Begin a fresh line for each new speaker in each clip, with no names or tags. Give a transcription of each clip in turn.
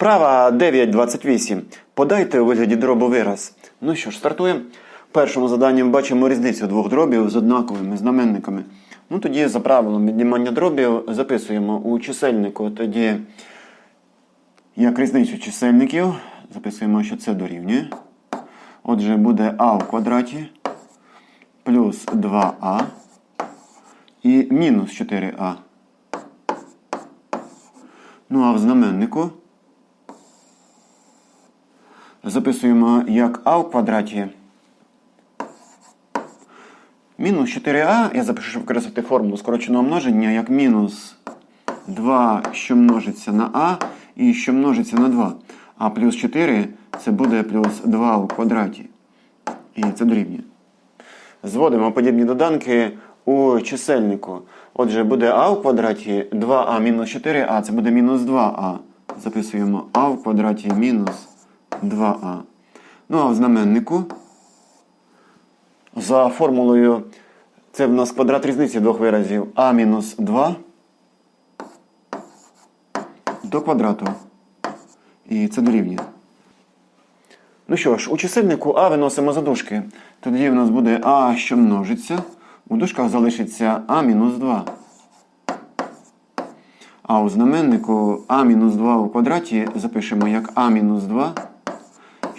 Вправа 9.28. Подайте у вигляді дробу вираз. Ну що ж, стартуємо. В першому заданні ми бачимо різницю двох дробів з однаковими знаменниками. Ну тоді за правилом віднімання дробів записуємо у чисельнику тоді як різницю чисельників. Записуємо, що це дорівнює. Отже, буде а в квадраті плюс 2а і мінус 4а. Ну а в знаменнику записуємо як а в квадраті. Мінус 4а, я запишу, щоб використати формулу скороченого множення, як мінус 2, що множиться на а, і що множиться на 2. А плюс 4 це буде плюс 2 у квадраті. І це дорівнює. Зводимо подібні доданки у чисельнику. Отже, буде а в квадраті 2а мінус 4а, це буде мінус 2а. Записуємо а в квадраті мінус 2а. Ну а в знаменнику за формулою це в нас квадрат різниці двох виразів а мінус 2 до квадрату. І це дорівнює. Ну що ж, у чисельнику А виносимо за дужки. Тоді в нас буде А, що множиться. У дужках залишиться А мінус 2. А у знаменнику А мінус 2 у квадраті запишемо як А мінус 2,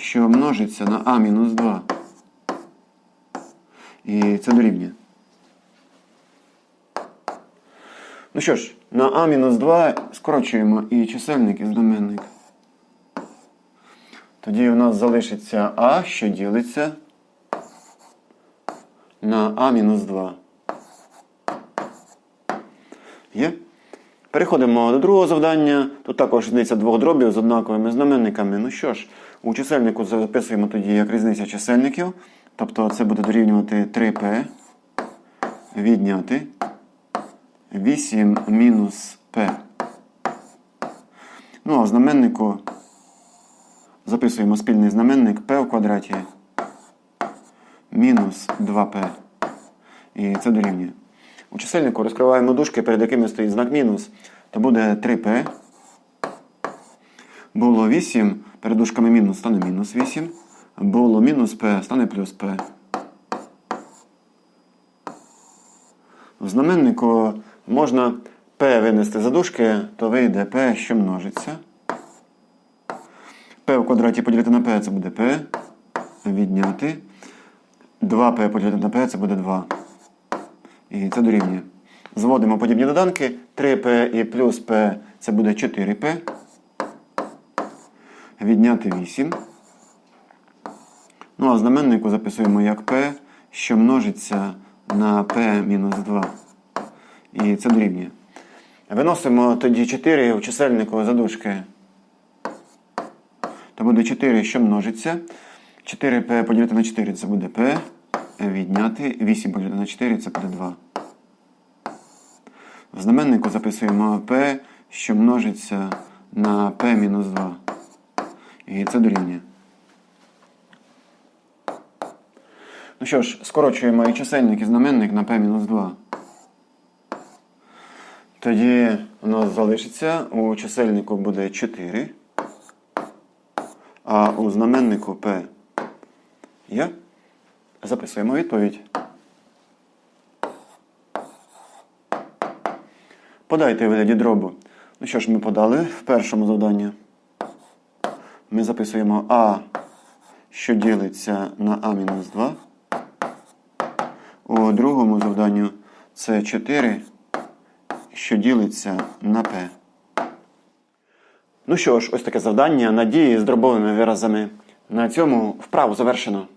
що множиться на А мінус 2. І це дорівнює. Ну що ж, на А мінус 2 скорочуємо і чисельник, і знаменник. Тоді у нас залишиться А, що ділиться на А мінус 2. Є? Переходимо до другого завдання. Тут також різниця двох дробів з однаковими знаменниками. Ну що ж, у чисельнику записуємо тоді як різниця чисельників. Тобто це буде дорівнювати 3p відняти 8 мінус p. Ну а в знаменнику записуємо спільний знаменник p в квадраті мінус 2p. І це дорівнює. У чисельнику розкриваємо дужки, перед якими стоїть знак мінус, то буде 3p. Було 8, перед дужками мінус стане мінус 8. Було мінус p, стане плюс p. В знаменнику можна p винести за дужки, то вийде p, що множиться. p в квадраті поділити на p це буде p. Відняти. 2p поділити на p це буде 2. І це дорівнює. Зводимо подібні доданки. 3p і плюс p це буде 4p. Відняти 8. Ну а знаменнику записуємо як p, що множиться на p мінус 2. І це дорівнює. Виносимо тоді 4 в чисельнику за дужки. То буде 4, що множиться. 4p поділити на 4 це буде p. Відняти 8 поділити на 4 це буде 2. В знаменнику записуємо p, що множиться на p мінус 2. І це дорівнює. Ну що ж, скорочуємо і чисельник, і знаменник на p-2. Тоді у нас залишиться, у чисельнику буде 4, а у знаменнику p є. Записуємо відповідь. Подайте вигляді дробу. Ну що ж, ми подали в першому завданні. Ми записуємо А, що ділиться на А-2. У другому завданню це 4, що ділиться на P. Ну що ж, ось таке завдання надії з дробовими виразами. На цьому вправу завершено.